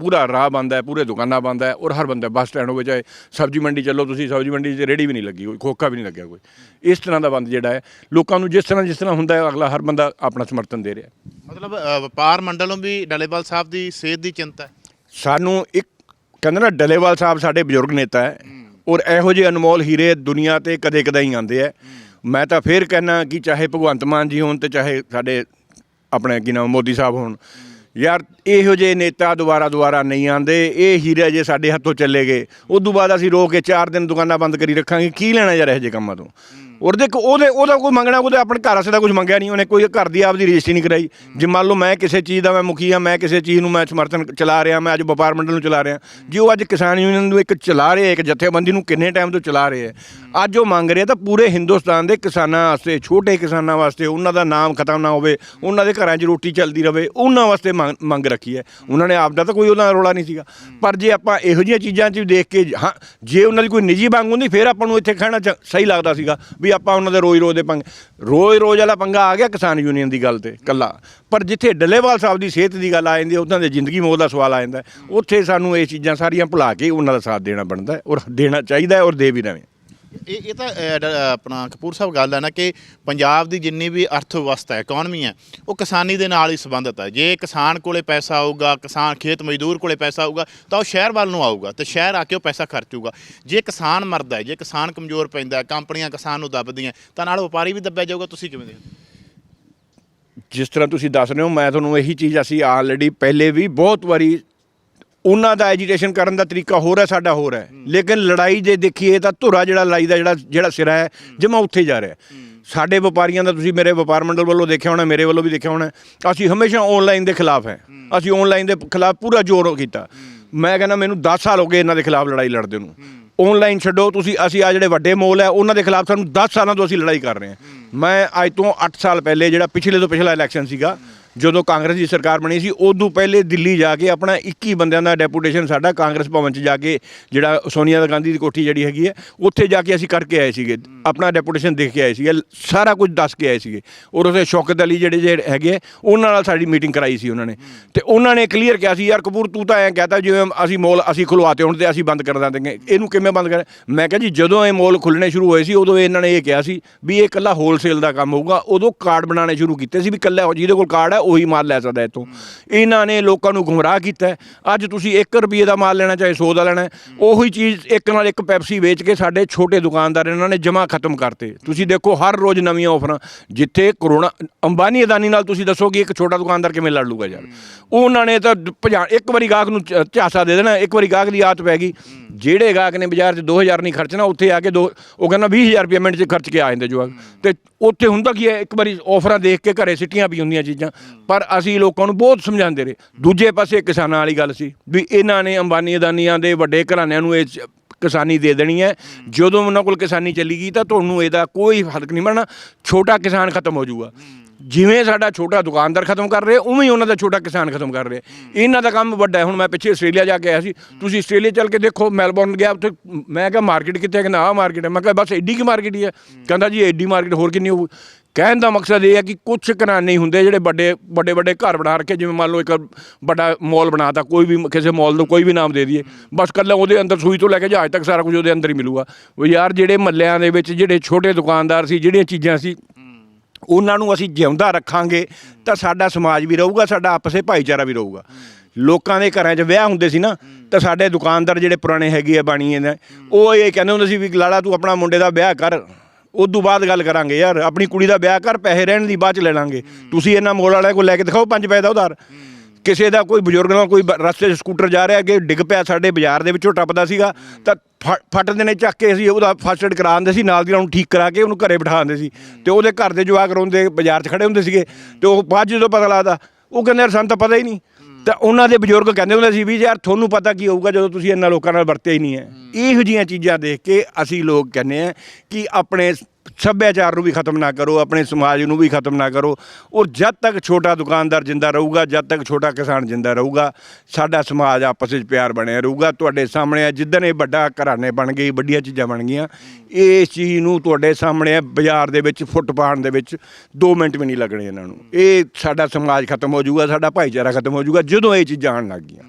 Speaker 1: ਪੂਰਾ ਰਾਹ ਬੰਦ ਹੈ ਪੂਰੇ ਦੁਕਾਨਾਂ ਬੰਦ ਹੈ ਔਰ ਹਰ ਬੰਦਾ ਬੱਸ ਸਟੈਂਡ ਹੋਵੇ ਚਾਹੇ ਸਬਜ਼ੀ ਮੰਡੀ ਚੱਲੋ ਤੁਸੀਂ ਸਬਜ਼ੀ ਮੰਡੀ 'ਚ ਰੇੜੀ ਵੀ ਨਹੀਂ ਲੱਗੀ ਕੋਈ ਖੋਖਾ ਵੀ ਨਹੀਂ ਲੱਗਿਆ ਕੋਈ। ਇਸ ਤਰ੍ਹਾਂ ਦਾ ਬੰਦ ਜਿਹੜਾ ਹੈ ਲੋਕਾਂ ਨੂੰ ਜਿਸ ਤਰ੍ਹਾਂ ਜਿਸ ਤਰ੍ਹਾਂ ਹੁੰਦਾ ਹੈ ਅਗਲਾ ਹਰ ਬੰਦਾ ਆਪਣਾ ਸਮਰਥਨ ਦੇ ਰਿਹਾ
Speaker 2: ਮਤਲਬ ਵਪਾਰ ਮੰਡਲੋਂ ਵੀ ਡਾਲੇਵਾਲ ਸਾਹਿਬ ਦੀ ਸਿਹਤ ਦੀ ਚਿੰਤਾ ਹੈ?
Speaker 1: ਸਾਨੂੰ ਇੱਕ ਕਹਿੰਦੇ ਨਾ ਡਲੇਵਾਲ ਸਾਹਿਬ ਸਾਡੇ ਬਜ਼ੁਰਗ ਨੇਤਾ ਹੈ ਔਰ ਇਹੋ ਜਿਹੇ ਅਨਮੋਲ ਹੀਰੇ ਦੁਨੀਆ ਤੇ ਕਦੇ ਕਦੇ ਹੀ ਆਉਂਦੇ ਆ ਮੈਂ ਤਾਂ ਫੇਰ ਕਹਿਣਾ ਕਿ ਚਾਹੇ ਭਗਵੰਤ ਮਾਨ ਜੀ ਹੋਣ ਤੇ ਚਾਹੇ ਸਾਡੇ ਆਪਣੇ ਕੀ ਨਾਮ ਮੋਦੀ ਸਾਹਿਬ ਹੋਣ ਯਾਰ ਇਹੋ ਜਿਹੇ ਨੇਤਾ ਦੁਬਾਰਾ ਦੁਬਾਰਾ ਨਹੀਂ ਆਉਂਦੇ ਇਹ ਹੀਰੇ ਜੇ ਸਾਡੇ ਹੱਥੋਂ ਚੱਲੇ ਗਏ। ਉਸ ਤੋਂ ਬਾਅਦ ਅਸੀਂ ਰੋਕ ਕੇ 4 ਦਿਨ ਦੁਕਾਨਾਂ ਬੰਦ ਕਰੀ ਰੱਖਾਂਗੇ ਕੀ ਲੈਣਾ ਯਾਰ ਇਹੋ ਜਿਹੇ ਕੰਮਾਂ ਤੋਂ? ਔਰ ਦੇਖ ਉਹਦੇ ਉਹਦਾ ਕੋਈ ਮੰਗਣਾ ਉਹਦੇ ਆਪਣੇ ਘਰ ਵਾਸਤੇ ਦਾ ਕੁਝ ਮੰਗਿਆ ਨਹੀਂ ਉਹਨੇ ਕੋਈ ਘਰ ਦੀ ਆਪਦੀ ਰਜਿਸਟਰੀ ਨਹੀਂ ਕਰਾਈ। ਜੇ ਮੰਨ ਲਓ ਮੈਂ ਕਿਸੇ ਚੀਜ਼ ਦਾ ਮੈਂ ਮੁਖੀ ਆ ਮੈਂ ਕਿਸੇ ਚੀਜ਼ ਨੂੰ ਮੈਂ ਸਮਰਥਨ ਚਲਾ ਰਿਹਾ ਮੈਂ ਅੱਜ ਵਪਾਰ ਮੰਡਲ ਨੂੰ ਚਲਾ ਰਿਹਾ। ਜੇ ਉਹ ਅੱਜ ਕਿਸਾਨ ਯੂਨੀਅਨ ਨੂੰ ਇੱਕ ਚਲਾ ਰਹੇ ਇੱਕ ਜਥੇਬੰਦੀ ਨੂੰ ਕਿੰਨੇ ਟਾਈਮ ਤੋਂ ਚਲਾ ਰਹੇ ਅੱਜ ਉਹ ਮੰਗ ਰਹੇ ਤਾਂ ਪੂਰੇ ਹਿੰਦੁਸਤਾਨ ਦੇ ਕਿਸਾਨਾਂ ਵਾਸਤੇ ਛੋਟੇ ਕਿਸਾਨਾਂ ਵਾਸਤੇ ਉਹਨਾਂ ਦਾ ਨਾਮ ਖਤਮ ਨਾ ਹੋਵੇ ਉਹਨਾਂ ਦੇ ਘਰਾਂ 'ਚ ਰੋਟੀ ਚੱਲਦੀ ਰਵੇ ਉਹਨਾਂ ਵਾਸਤੇ ਮੰਗ ਮੰਗ ਰੱਖੀ ਹੈ। ਉਹਨਾਂ ਨੇ ਆਪ ਦਾ ਤਾਂ ਕੋਈ ਉਹਨਾਂ ਦਾ ਰੋਲਾ ਨਹੀਂ ਸੀਗਾ। ਪਰ ਜੇ ਆਪਾਂ ਇਹੋ ਜਿਹੀਆਂ ਚੀਜ਼ਾਂ 'ਚ ਦੇਖ ਕੇ ਹਾਂ ਜੇ ਉਹਨਾਂ ਦੀ ਕੋਈ ਨਿੱਜੀ ਮੰਗ ਹੁੰਦੀ ਫਿਰ ਆਪਾਂ ਨੂੰ ਇੱਥੇ ਕਹਿਣਾ ਚ- ਸਹੀ ਲੱਗਦਾ ਸੀਗਾ ਵੀ ਆਪਾਂ ਉਹਨਾਂ ਦੇ ਰੋਜ਼ ਰੋਜ਼ ਦੇ ਪੰਗ ਰੋਜ਼ ਰੋਜ਼ ਵਾਲਾ ਪੰਗਾ ਆ ਗਿਆ ਕਿਸਾਨ ਯੂਨੀਅਨ ਦੀ ਗੱਲ ਤੇ ਕੱਲਾ ਪਰ ਜਿੱਥੇ ਡੱਲੇਵਾਲ ਸਾਹਿਬ ਦੀ ਸਿਹਤ ਦੀ ਗੱਲ ਆ ਜਾਂਦੀ ਹੈ ਉਹਨਾਂ ਦੇ ਜ਼ਿੰਦਗੀ ਮੌਤ ਦਾ ਸਵਾਲ ਆ ਜਾਂਦਾ ਹੈ, ਉੱਥੇ ਸਾਨੂੰ ਇਹ ਚੀਜ਼ਾਂ ਸਾਰੀਆਂ ਭੁਲਾ ਕੇ ਉਹਨਾਂ ਦਾ ਸਾਥ ਦੇਣਾ ਬਣਦਾ ਹੈ ਔਰ ਦੇਣਾ ਚਾਹੀਦਾ ਹੈ ਔਰ ਦੇ ਵੀ ਰਹੇ
Speaker 2: ਇਹ ਇਹ ਤਾਂ ਅ, ਡ- ਆਪਣਾ ਕਪੂਰ ਸਾਹਿਬ ਗੱਲ ਹੈ ਨਾ ਕਿ ਪੰਜਾਬ ਦੀ ਜਿੰਨੀ ਵੀ ਅਰਥ ਵਿਵਸਥਾ ਹੈ ਇਕਨੋਮੀ ਹੈ ਉਹ ਕਿਸਾਨੀ ਦੇ ਨਾਲ ਹੀ ਸੰਬੰਧਿਤ ਹੈ ਜੇ ਕਿਸਾਨ ਕੋਲੇ ਪੈਸਾ ਆਊਗਾ ਕਿਸਾਨ ਖੇਤ ਮਜ਼ਦੂਰ ਕੋਲੇ ਪੈਸਾ ਆਊਗਾ ਤਾਂ ਉਹ ਸ਼ਹਿਰ ਵੱਲ ਨੂੰ ਆਊਗਾ ਤੇ ਸ਼ਹਿਰ ਆ ਕੇ ਉਹ ਪੈਸਾ ਖਰਚੂਗਾ ਜੇ ਕਿਸਾਨ ਮਰਦਾ ਹੈ ਜੇ ਕਿਸਾਨ ਕਮਜ਼ੋਰ ਪੈਂਦਾ ਹੈ, ਕੰਪਨੀਆਂ ਕਿਸਾਨ ਨੂੰ ਦੱਬਦੀਆਂ ਤਾਂ ਨਾਲ ਵਪਾਰੀ ਵੀ ਦੱਬਿਆ ਜਾਊਗਾ ਤੁਸੀਂ ਕਿਵੇਂ ਦੇਖਦੇ ਹੋ?
Speaker 1: ਜਿਸ ਤਰ੍ਹਾਂ ਤੁਸੀਂ ਦੱਸ ਰਹੇ ਹੋ ਮੈਂ ਤੁਹਾਨੂੰ ਇਹੀ ਚੀਜ਼ ਅਸੀਂ ਆਲਰੇਡੀ ਪਹਿਲੇ ਵੀ ਬਹੁਤ ਵਾਰੀ ਉਹਨਾਂ ਦਾ ਐਜੀਟੇਸ਼ਨ ਕਰਨ ਦਾ ਤਰੀਕਾ ਹੋਰ ਹੈ ਸਾਡਾ ਹੋਰ ਹੈ। ਲੇਕਿਨ ਲੜਾਈ ਜੇ ਦੇਖੀਏ ਤਾਂ ਧੁਰਾ ਜਿਹੜਾ ਲੜਾਈ ਦਾ ਜਿਹੜਾ ਜਿਹੜਾ ਸਿਰਾ ਹੈ ਜਮਾ ਉੱਥੇ ਜਾ ਰਿਹਾ। ਸਾਡੇ ਵਪਾਰੀਆਂ ਦਾ ਤੁਸੀਂ ਮੇਰੇ ਵਪਾਰ ਮੰਡਲ ਵੱਲੋਂ ਦੇਖਿਆ ਹੋਣਾ ਮੇਰੇ ਵੱਲੋਂ ਵੀ ਦੇਖਿਆ ਹੋਣਾ ਅਸੀਂ ਹਮੇਸ਼ਾ ਆਨਲਾਈਨ ਦੇ ਖਿਲਾਫ ਹੈ। ਅਸੀਂ ਆਨਲਾਈਨ ਦੇ ਖਿਲਾਫ ਪੂਰਾ ਜ਼ੋਰ ਕੀਤਾ। ਮੈਂ ਕਹਿੰਦਾ ਮੈਨੂੰ 10 ਸਾਲ ਹੋ ਗਏ ਇਹਨਾਂ ਦੇ ਖਿਲਾਫ ਲੜਾਈ ਲੜਦੇ ਨੂੰ। ਆਨਲਾਈਨ ਛੱਡੋ ਤੁਸੀਂ ਅਸੀਂ ਆ ਜਿਹੜੇ ਵੱਡੇ ਮੋਲ ਹੈ ਉਹਨਾਂ ਦੇ ਖਿਲਾਫ ਸਾਨੂੰ 10 ਸਾਲਾਂ ਤੋਂ ਅਸੀਂ ਲੜਾਈ ਕਰ ਰਹੇ ਹਾਂ। ਮੈਂ ਅੱਜ ਤੋਂ 8 ਸਾਲ ਪਹਿਲੇ ਜਿਹੜਾ ਪਿਛਲੇ ਤੋਂ ਪਿਛਲਾ ਇਲੈਕਸ਼ਨ ਸੀਗਾ ਜਦੋਂ ਕਾਂਗਰਸ ਦੀ ਸਰਕਾਰ ਬਣੀ ਸੀ ਉਦੋਂ ਪਹਿਲੇ ਦਿੱਲੀ ਜਾ ਕੇ ਆਪਣਾ 21 ਬੰਦਿਆਂ ਦਾ ਡੈਪੂਟੇਸ਼ਨ ਸਾਡਾ ਕਾਂਗਰਸ ਭਵਨ 'ਚ ਜਾ ਕੇ ਜਿਹੜਾ ਸੋਨੀਆ ਗਾਂਧੀ ਦੀ ਕੋਠੀ ਜਿਹੜੀ ਹੈਗੀ ਹੈ ਉੱਥੇ ਜਾ ਕੇ ਅਸੀਂ ਕਰਕੇ ਆਏ ਸੀਗੇ। ਆਪਣਾ ਡੈਪੂਟੇਸ਼ਨ ਦੇਖ ਕੇ ਆਏ ਸੀਗੇ ਸਾਰਾ ਕੁਝ ਦੱਸ ਕੇ ਆਏ ਸੀਗੇ। ਔਰ ਉਸੇ ਸ਼ੌਕਤ ਅਲੀ ਜਿਹੜੇ ਜਿਹੜੇ ਹੈਗੇ ਆ, ਉਹਨਾਂ ਨਾਲ ਸਾਡੀ ਮੀਟਿੰਗ ਕਰਾਈ ਸੀ ਉਹਨਾਂ ਨੇ। ਤੇ ਉਹਨਾਂ ਨੇ ਕਲੀਅਰ ਕਿਹਾ ਸੀ ਯਾਰ ਕਪੂਰ ਤੂੰ ਤਾਂ ਐਂ ਕਹਤਾ ਜਿਵੇਂ ਅਸੀਂ ਮੋਲ ਅਸੀਂ ਖੁਲਵਾਤੇ ਹੁਣ ਤੇ ਅਸੀਂ ਬੰਦ ਕਰ ਦਾਂਗੇ ਇਹਨੂੰ ਕਿਵੇਂ ਬੰਦ ਕਰ ਮੈਂ ਕਿਹਾ ਜੀ ਜਦੋਂ ਇਹ ਮੋਲ ਖੁੱਲਣੇ ਸ਼ੁਰੂ ਹੋਏ ਸੀ ਉਦੋਂ ਇਹਨਾਂ ਨੇ ਇਹ ਕਿਹਾ ਸੀ ਵੀ ਇਹ ਇਕੱਲਾ ਹੋਲਸੇਲ ਦਾ ਕੰਮ ਹੋਊਗਾ। ਉਦੋਂ ਕਾਰਡ ਬਣਾਉਣੇ ਸ਼ੁਰੂ ਕੀਤੇ ਸੀ ਵੀ ਇਕੱਲਾ ਜਿਹਦੇ ਕੋਲ ਕਾਰਡ ਹੈ ਉਹੀ ਮਾਲ ਲੈ ਸਕਦਾ ਇੱਥੋਂ। ਇਹਨਾਂ ਨੇ ਲੋਕਾਂ ਨੂੰ ਗੁੰਮਰਾਹ ਕੀਤਾ ਅੱਜ ਤੁਸੀਂ 1 ਰੁਪਏ ਦਾ ਮਾਲ ਲੈਣਾ, ਚਾਹੇ 100 ਦਾ ਲੈਣਾ ਉਹੀ ਚੀਜ਼ ਇੱਕ ਨਾਲ ਇੱਕ ਪੈਪਸੀ ਵੇਚ ਕੇ ਸਾਡੇ ਛੋਟੇ ਦੁਕਾਨਦਾਰ ਇਹਨਾਂ ਨੇ ਜਮਾ ਖਤਮ ਕਰਤੇ। ਤੁਸੀਂ ਦੇਖੋ, ਹਰ ਰੋਜ਼ ਨਵੀਆਂ ਆਫਰਾਂ ਜਿੱਥੇ ਕਰੋਨਾ, ਅੰਬਾਨੀ ਅਦਾਨੀ ਨਾਲ ਤੁਸੀਂ ਦੱਸੋ ਕਿ ਇੱਕ ਛੋਟਾ ਦੁਕਾਨਦਾਰ ਕਿਵੇਂ ਲੜ ਲੂਗਾ ਯਾਰ। ਉਹਨਾਂ ਨੇ ਤਾਂ ਭਜਾ ਇੱਕ ਵਾਰੀ ਗਾਹਕ ਨੂੰ ਝ- ਝਾਂਸਾ ਦੇ ਦੇਣਾ, ਇੱਕ ਵਾਰੀ ਗਾਹਕ ਦੀ ਆਦਤ ਪੈ ਗਈ। ਜਿਹੜੇ ਗਾਹਕ ਨੇ ਬਾਜ਼ਾਰ 'ਚ 2000 ਨਹੀਂ ਖਰਚਣਾ, ਉੱਥੇ ਆ ਕੇ ਦੋ, ਉਹ ਕਹਿੰਦਾ 20000 ਰੁਪਏ ਮਿੰਟ 'ਚ ਖਰਚ ਕੇ ਆ ਜਾਂਦੇ ਜਵਾਕ। ਤੇ ਉੱਥੇ ਹੁੰਦਾ ਕੀ ਹੈ, ਇੱਕ ਵਾਰੀ ਆਫਰਾਂ ਦੇਖ ਕੇ ਘਰੇ ਸਿੱਟੀਆਂ ਵੀ ਹੁੰਦੀਆਂ ਚੀਜ਼ਾਂ। ਪਰ ਅਸੀਂ ਲੋਕਾਂ ਨੂੰ ਬਹੁਤ ਸਮਝਾਉਂਦੇ ਰਹੇ। ਦੂਜੇ ਪਾਸੇ ਕਿਸਾਨਾਂ ਵਾਲੀ ਗੱਲ ਸੀ ਵੀ ਇਹਨਾਂ ਨੇ ਅੰਬਾਨੀ ਅਦਾਨੀਆਂ ਦੇ ਵੱਡੇ ਘਰਾਣਿਆਂ ਨੂੰ ਇਹ ਕਿਸਾਨੀ ਦੇ ਦੇਣੀ ਹੈ। ਜਦੋਂ ਉਹਨਾਂ ਕੋਲ ਕਿਸਾਨੀ ਚੱਲੀ ਗਈ ਤਾਂ ਤੁਹਾਨੂੰ ਇਹਦਾ ਕੋਈ ਫ਼ਰਕ ਨਹੀਂ ਪੈਣਾ ਛੋਟਾ ਕਿਸਾਨ ਖਤਮ ਹੋ ਜਾਊਗਾ। ਜਿਵੇਂ ਸਾਡਾ ਛੋਟਾ ਦੁਕਾਨਦਾਰ ਖਤਮ ਕਰ ਰਹੇ ਉਵੇਂ ਹੀ ਉਹਨਾਂ ਦਾ ਛੋਟਾ ਕਿਸਾਨ ਖਤਮ ਕਰ ਰਹੇ। ਇਹਨਾਂ ਦਾ ਕੰਮ ਵੱਡਾ ਹੈ। ਹੁਣ ਮੈਂ ਪਿੱਛੇ ਆਸਟ੍ਰੇਲੀਆ ਜਾ ਕੇ ਆਇਆ ਸੀ। ਤੁਸੀਂ ਆਸਟ੍ਰੇਲੀਆ ਚੱਲ ਕੇ ਦੇਖੋ ਮੈਲਬੌਰਨ ਗਿਆ ਉੱਥੇ ਮੈਂ ਕਿਹਾ ਮਾਰਕੀਟ ਕਿੱਥੇ ਹੈ? ਕਹਿੰਦਾ ਆਹ ਮਾਰਕੀਟ ਹੈ। ਮੈਂ ਕਿਹਾ ਬਸ ਐਡੀ ਕੀ ਮਾਰਕੀਟ ਹੀ ਹੈ? ਕਹਿੰਦਾ ਜੀ ਐਡੀ ਮਾਰਕੀਟ ਹੋਰ ਕਿੰਨੀ ਹੋਊ? ਕਹਿਣ ਦਾ ਮਕਸਦ ਇਹ ਹੈ ਕਿ ਕੁਝ ਘਰਾਣੇ ਹੁੰਦੇ ਜਿਹੜੇ ਵੱਡੇ ਵੱਡੇ ਵੱਡੇ ਘਰ ਬਣਾ ਰੱਖੇ। ਜਿਵੇਂ ਮੰਨ ਲਓ ਇੱਕ ਵੱਡਾ ਮਾਲ ਬਣਾਤਾ ਕੋਈ ਵੀ ਕਿਸੇ ਮਾਲ ਨੂੰ ਕੋਈ ਵੀ ਨਾਮ ਦੇ ਦਈਏ। ਬਸ ਕੱਲਾ ਉਹਦੇ ਅੰਦਰ ਸੂਈ ਤੋਂ ਲੈ ਕੇ ਜਹਾਜ਼ ਤੱਕ ਸਾਰਾ ਕੁਝ ਉਹਦੇ ਅੰਦਰ ਹੀ ਮਿਲੂਗਾ। ਉਹ ਯਾਰ ਜਿਹੜੇ ਮੱਲਿਆਂ ਦੇ ਵਿੱਚ ਜਿਹੜੇ ਛੋਟੇ ਦੁਕਾਨਦਾਰ ਸੀ ਜਿਹੜੀਆਂ ਚੀਜ਼ਾਂ ਸੀ ਉਹਨਾਂ ਨੂੰ ਅਸੀਂ ਜਿਉਂਦਾ ਰੱਖਾਂਗੇ, ਤਾਂ ਸਾਡਾ ਸਮਾਜ ਵੀ ਰਹੂਗਾ, ਸਾਡਾ ਆਪਸੇ ਭਾਈਚਾਰਾ ਵੀ ਰਹੂਗਾ। ਲੋਕਾਂ ਦੇ ਘਰਾਂ 'ਚ ਵਿਆਹ ਹੁੰਦੇ ਸੀ ਨਾ, ਤਾਂ ਸਾਡੇ ਦੁਕਾਨਦਾਰ ਜਿਹੜੇ ਪੁਰਾਣੇ ਹੈਗੇ ਆ ਬਾਣੀਏ ਦੇ ਉਹ ਇਹ ਕਹਿੰਦੇ ਹੁੰਦੇ ਸੀ ਵੀ, ਲਾਲਾ, ਤੂੰ ਆਪਣਾ ਮੁੰਡੇ ਦਾ ਵਿਆਹ ਕਰ, ਉਦੋਂ ਬਾਅਦ ਗੱਲ ਕਰਾਂਗੇ ਯਾਰ, ਆਪਣੀ ਕੁੜੀ ਦਾ ਵਿਆਹ ਕਰ, ਪੈਸੇ ਰਹਿਣ ਦੀ ਬਾਅਦ ਚ ਲੈ ਲਾਂਗੇ। ਤੁਸੀਂ ਇਹਨਾਂ ਮੋਲ ਵਾਲਿਆਂ ਕੋਲ ਲੈ ਕੇ ਦਿਖਾਓ ਪੰਜ ਪੈਸੇ ਦਾ ਉਧਾਰ। ਕਿਸੇ ਦਾ ਕੋਈ ਬਜ਼ੁਰਗ ਨਾਲ ਕੋਈ ਬ- ਰਸਤੇ 'ਚ ਸਕੂਟਰ ਜਾ ਰਿਹਾ ਕਿ ਡਿੱਗ ਪਿਆ ਸਾਡੇ ਬਾਜ਼ਾਰ ਦੇ ਵਿੱਚੋਂ ਟੱਪਦਾ ਸੀਗਾ ਤਾਂ ਫ- ਫੱਟ ਦੇ ਨੇ ਚੱਕ ਕੇ ਅਸੀਂ ਉਹਦਾ ਫਸਟ ਏਡ ਕਰਾ ਦਿੰਦੇ ਸੀ ਨਾਲ ਦੀ ਨਾਲ ਉਹਨੂੰ ਠੀਕ ਕਰਾ ਕੇ ਉਹਨੂੰ ਘਰੇ ਬਿਠਾ ਦਿੰਦੇ ਸੀ। ਤੇ ਉਹਦੇ ਘਰ ਦੇ ਜਵਾਕ ਰੋਂਦੇ ਬਾਜ਼ਾਰ 'ਚ ਖੜੇ ਹੁੰਦੇ ਸੀਗੇ ਤੇ ਉਹ ਬਾਅਦ 'ਚ ਜਦੋਂ ਪਤਾ ਲੱਗਦਾ ਉਹ ਕਹਿੰਦੇ ਯਾਰ ਸਾਨੂੰ ਤਾਂ ਪਤਾ ਹੀ ਨਹੀਂ। ਤਾਂ ਉਹਨਾਂ ਦੇ ਬਜ਼ੁਰਗ ਕਹਿੰਦੇ ਹੁੰਦੇ ਸੀ ਵੀ ਯਾਰ ਤੁਹਾਨੂੰ ਪਤਾ ਕੀ ਹੋਊਗਾ ਜਦੋਂ ਤੁਸੀਂ ਇਹਨਾਂ ਲੋਕਾਂ ਨਾਲ ਵਰਤਿਆ ਹੀ ਨਹੀਂ ਹੈ। ਇਹੋ ਜਿਹੀਆਂ ਚੀਜ਼ਾਂ ਦੇਖ ਕੇ ਅਸੀਂ ਲੋਕ ਕਹਿੰਦੇ ਆ ਕਿ ਆਪਣੇ ਸੱਭਿਆਚਾਰ ਨੂੰ ਵੀ ਖਤਮ ਨਾ ਕਰੋ ਆਪਣੇ ਸਮਾਜ ਨੂੰ ਵੀ ਖਤਮ ਨਾ ਕਰੋ। ਔਰ ਜਦ ਤੱਕ ਛੋਟਾ ਦੁਕਾਨਦਾਰ ਜਿੰਦਾ ਰਹੂਗਾ ਜਦ ਤੱਕ ਛੋਟਾ ਕਿਸਾਨ ਜਿੰਦਾ ਰਹੂਗਾ ਸਾਡਾ ਸਮਾਜ ਆਪਸ ਵਿੱਚ ਪਿਆਰ ਬਣਿਆ ਰਹੂਗਾ। ਤੁਹਾਡੇ ਸਾਹਮਣੇ ਆ ਜਿੱਦਣ ਇਹ ਵੱਡਾ ਘਰਾਣੇ ਬਣ ਗਏ ਵੱਡੀਆਂ ਚੀਜ਼ਾਂ ਬਣ ਗਈਆਂ ਇਹ ਚੀਜ਼ ਨੂੰ ਤੁਹਾਡੇ ਸਾਹਮਣੇ ਆ, ਬਾਜ਼ਾਰ ਦੇ ਵਿੱਚ ਫੁੱਟ ਪਾਉਣ ਦੇ ਵਿੱਚ 2 ਮਿੰਟ ਵੀ ਨਹੀਂ ਲੱਗਣੇ ਇਹਨਾਂ ਨੂੰ। ਇਹ ਸਾਡਾ ਸਮਾਜ ਖਤਮ ਹੋ ਜਾਊਗਾ ਸਾਡਾ ਭਾਈਚਾਰਾ ਖਤਮ ਹੋ ਜਾਊਗਾ ਜਦੋਂ ਇਹ ਚੀਜ਼ਾਂ ਆਉਣ ਲੱਗ ਗਈਆਂ।